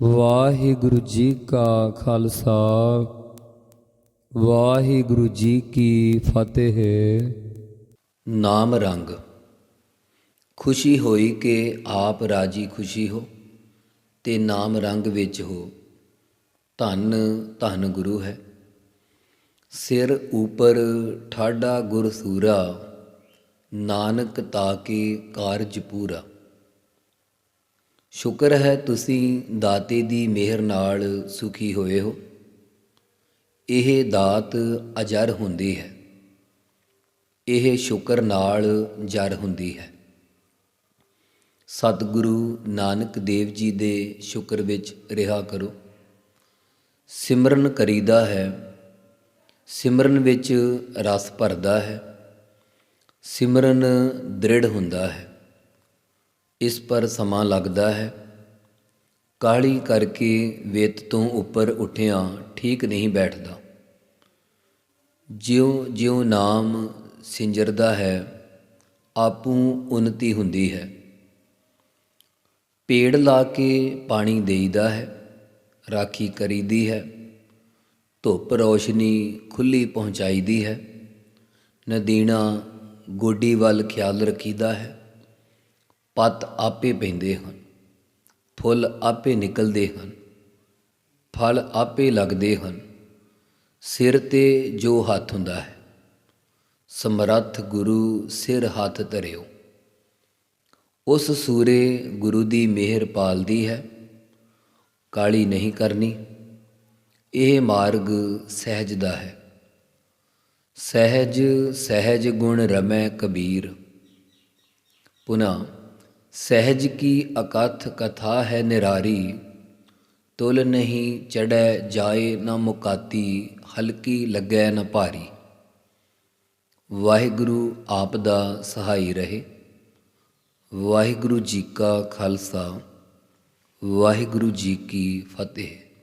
ਵਾਹਿਗੁਰੂ ਜੀ ਕਾ ਖਾਲਸਾ, ਵਾਹਿਗੁਰੂ ਜੀ ਕੀ ਫਤਿਹ। ਨਾਮ ਰੰਗ। ਖੁਸ਼ੀ ਹੋਈ ਕਿ ਆਪ ਰਾਜੀ ਖੁਸ਼ੀ ਹੋ ਤੇ ਨਾਮ ਰੰਗ ਵਿੱਚ ਹੋ। ਧੰਨ ਧੰਨ ਗੁਰੂ ਹੈ। ਸਿਰ ਉਪਰ ਠਾਡਾ ਗੁਰ ਸੂਰਾ ਨਾਨਕ ਤਾਕੇ ਕਾਰਜ ਪੂਰਾ। ਸ਼ੁਕਰ ਹੈ ਤੁਸੀਂ ਦਾਤੇ ਦੀ ਮਿਹਰ ਨਾਲ ਸੁਖੀ ਹੋਏ ਹੋ। ਇਹ ਦਾਤ ਅਜਰ ਹੁੰਦੀ ਹੈ। ਇਹ ਸ਼ੁਕਰ ਨਾਲ ਜਰ ਹੁੰਦੀ ਹੈ। ਸਤਿਗੁਰੂ ਨਾਨਕ ਦੇਵ ਜੀ ਦੇ ਸ਼ੁਕਰ ਵਿੱਚ ਰਿਹਾ ਕਰੋ। ਸਿਮਰਨ ਕਰੀਦਾ ਹੈ। ਸਿਮਰਨ ਵਿੱਚ ਰਸ ਭਰਦਾ ਹੈ। ਸਿਮਰਨ ਦ੍ਰਿੜ ਹੁੰਦਾ ਹੈ। ਇਸ ਪਰ ਸਮਾਂ ਲੱਗਦਾ ਹੈ। ਕਾਹਲੀ ਕਰਕੇ ਵੇਤ ਤੋਂ ਉੱਪਰ ਉੱਠਿਆ ਠੀਕ ਨਹੀਂ ਬੈਠਦਾ। ਜਿਉਂ ਜਿਉਂ ਨਾਮ ਸਿੰਜਰਦਾ ਹੈ, ਆਪੂ ਉਨਤੀ ਹੁੰਦੀ ਹੈ। ਪੇੜ ਲਾ ਕੇ ਪਾਣੀ ਦੇਈਦਾ ਹੈ, ਰਾਖੀ ਕਰੀਦੀ ਹੈ। ਧੁੱਪ ਰੋਸ਼ਨੀ ਖੁੱਲੀ ਪਹੁੰਚਾਈਦੀ ਹੈ। ਨਦੀਣਾ ਗੋਡੀ ਵੱਲ ਖਿਆਲ ਰੱਖੀਦਾ ਹੈ। ਪੱਤ ਆਪੇ ਪੈਂਦੇ ਹਨ, ਫੁੱਲ ਆਪੇ ਨਿਕਲਦੇ ਹਨ, ਫਲ ਆਪੇ ਲੱਗਦੇ ਹਨ, ਸਿਰ ਤੇ ਜੋ ਹੱਥ ਹੁੰਦਾ ਹੈ, ਸਮਰੱਥ ਗੁਰੂ ਸਿਰ ਹੱਥ ਧਰਿਓ। ਉਸ ਸੂਰੇ ਗੁਰੂ ਦੀ ਮਿਹਰ ਪਾਲਦੀ ਹੈ, ਕਾਲੀ ਨਹੀਂ ਕਰਨੀ, ਇਹ ਮਾਰਗ ਸਹਿਜ ਦਾ ਹੈ। ਸਹਿਜ ਸਹਿਜ ਗੁਣ ਰਮੈ ਕਬੀਰ। ਪੁਨਾ ਸਹਿਜ ਕੀ ਅਕਥ ਕਥਾ ਹੈ ਨਿਰਾਰੀ? ਤੁਲ ਨਹੀਂ ਚੜੈ ਜਾਏ ਨਾ ਮੁਕਾਤੀ, ਹਲਕੀ ਲੱਗੈ ਨਾ ਭਾਰੀ। ਵਾਹਿਗੁਰੂ ਆਪ ਦਾ ਸਹਾਈ ਰਹੇ। ਵਾਹਿਗੁਰੂ ਜੀ ਕਾ ਖਾਲਸਾ, ਵਾਹਿਗੁਰੂ ਜੀ ਕੀ ਫਤਿਹ।